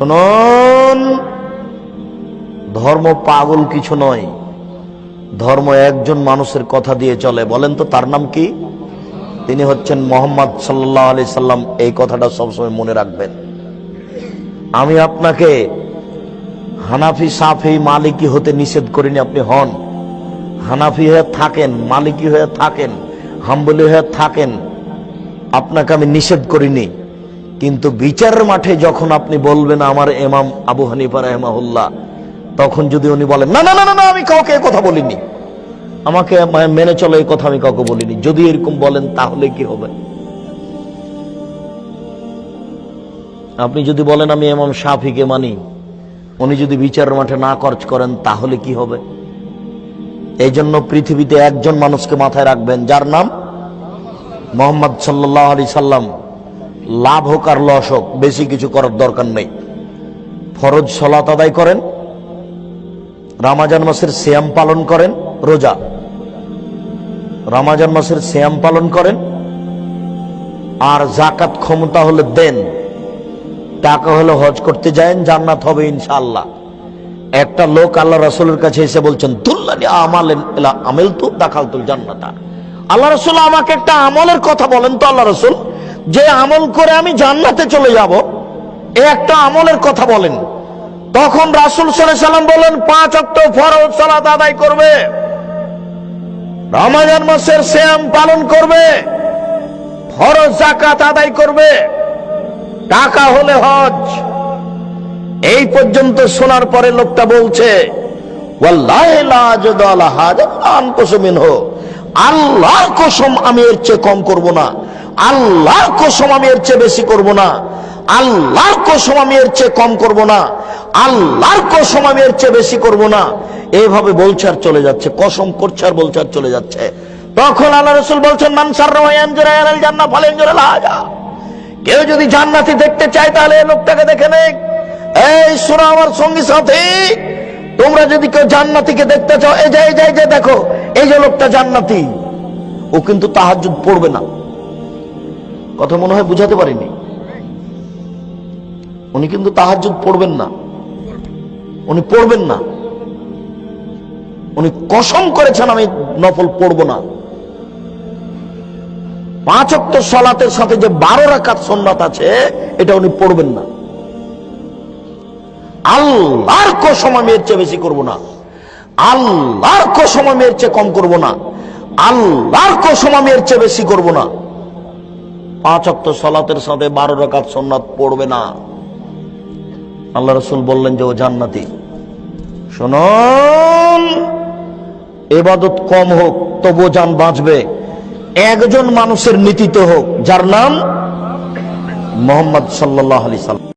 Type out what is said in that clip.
শুনুন, ধর্ম পাগল কিছু নয়। ধর্ম একজন মানুষের কথা দিয়ে চলে। বলেন তো, তার নাম কি? তিনি হচ্ছেন মোহাম্মদ সাল্লাহ আলি সাল্লাম। এই কথাটা সবসময় মনে রাখবেন। আমি আপনাকে হানাফি, সাফি, মালিকি হতে নিষেধ করিনি, আপনি হন। হানাফি হয়ে থাকেন, মালিকি হয়ে থাকেন, হাম্বলি হয়ে থাকেন। আপনাকে আমি নিষেধ করিনি। কিন্তু বিচারের মাঠে যখন আপনি বলবেন আমার এমাম আবু হানিফা রহমাহুল্লাহ তখন যদি উনি বলেন না না না না, আমি কাউকে কথা বলিনি। আমাকে মেনে চলো এই কথা আমি কাউকে বলিনি। যদি এরকম বলেন তাহলে কি হবে? আপনি যদি বলেন আমি এমাম শাফিকে মানি উনি যদি বিচারের মাঠে না খরচ করেন তাহলে কি হবে? এই জন্য পৃথিবীতে একজন মানুষকে মাথায় রাখবেন যার নাম মোহাম্মদ সাল্লাহ আলি সাল্লাম। লাভ হোক আর লস হোক, বেশি কিছু করার দরকার নেই। ফরজ সলাত আদায় করেন, রামাজান মাসের শ্যাম পালন করেন, রোজা। রামাজান মাসের শ্যাম পালন করেন, আর জাকাত ক্ষমতা হলে দেন। টাকা হলে হজ করতে যায়েন, জান্নাত হবে ইনশাআল্লাহ। একটা লোক আল্লাহ রাসূলের কাছে এসে বলছেন, তুল্লানি আমালেন ইলা আমেল তু দাখাল তুল জান্নাতা। আল্লাহ রাসূল আমাকে একটা আমলের কথা বলেন তো আল্লাহ রাসূল? যে আমল করে আমি জান্নাতে চলে যাব এই একটা আমলের কথা বলেন। তখন রাসূল সাল্লাম বলেন, পাঁচ ওয়াক্ত ফরজ সালাত আদায় করবে। রমজান মাসের শ্যাম পালন করবে। ফরজ যাকাত আদায় করবে। টাকা হলে হজ। এই পর্যন্ত শোনার পরে লোকটা বলছে, "ওয়াল্লাহি লা আজদু আলা হাজা আনকুসু মিনহু।" আল্লাহর কসম আমি এর চেয়ে কম করব না। আল্লাহর কসম আমি এর চেয়ে বেশি করব না। আল্লাহর কসম আমি এর চেয়ে কম করব না। আল্লাহর কসম আমি এর চেয়ে বেশি করব না। এইভাবে বলছে আর চলে যাচ্ছে, কসম করছে আর বলছে আর চলে যাচ্ছে। তখন আল্লাহ রসুল বলছেন মানসার জান্না ফালেন কেউ যদি জান্নাতি দেখতে চায়, তাহলে লোকটাকে দেখে নে এই শোনো আমার সঙ্গী সাথী, তোমরা যদি কেউ জান্নাতিকে দেখতে চাও এই যে এই যে, দেখো, এই যে লোকটা জান্নাতি। ও কিন্তু তাহাজ্জুদ পড়বে না। কথা মনে হয় বুঝাতে পারিনি। উনি কিন্তু তাহাজ্জুদ পড়বেন না। উনি পড়বেন না। উনি কসম করেছেন, আমি নফল পড়ব না। পাঁচ অক্ট সলাতের সাথে যে বারো রাকাত সন্ন্যত আছে, এটা উনি পড়বেন না। আল্লাহর কসম আমি এর চেয়ে বেশি করব না। আল্লাহর কসম আমি এর চেয়ে কম করব না। আল্লাহর কসম আমি এর চেয়ে বেশি করব না। পাঁচ অক্ত সলাতের সাথে বারো রকাত সোনাত পড়বে না। আল্লাহ রসুল বললেন যে ও জান্নাতি। শোন এবাদত কম হোক তবু যান বাঁচবে। একজন মানুষের নীতিতে হোক, যার নাম মোহাম্মদ সাল্লাহ আলি সাল্লাম।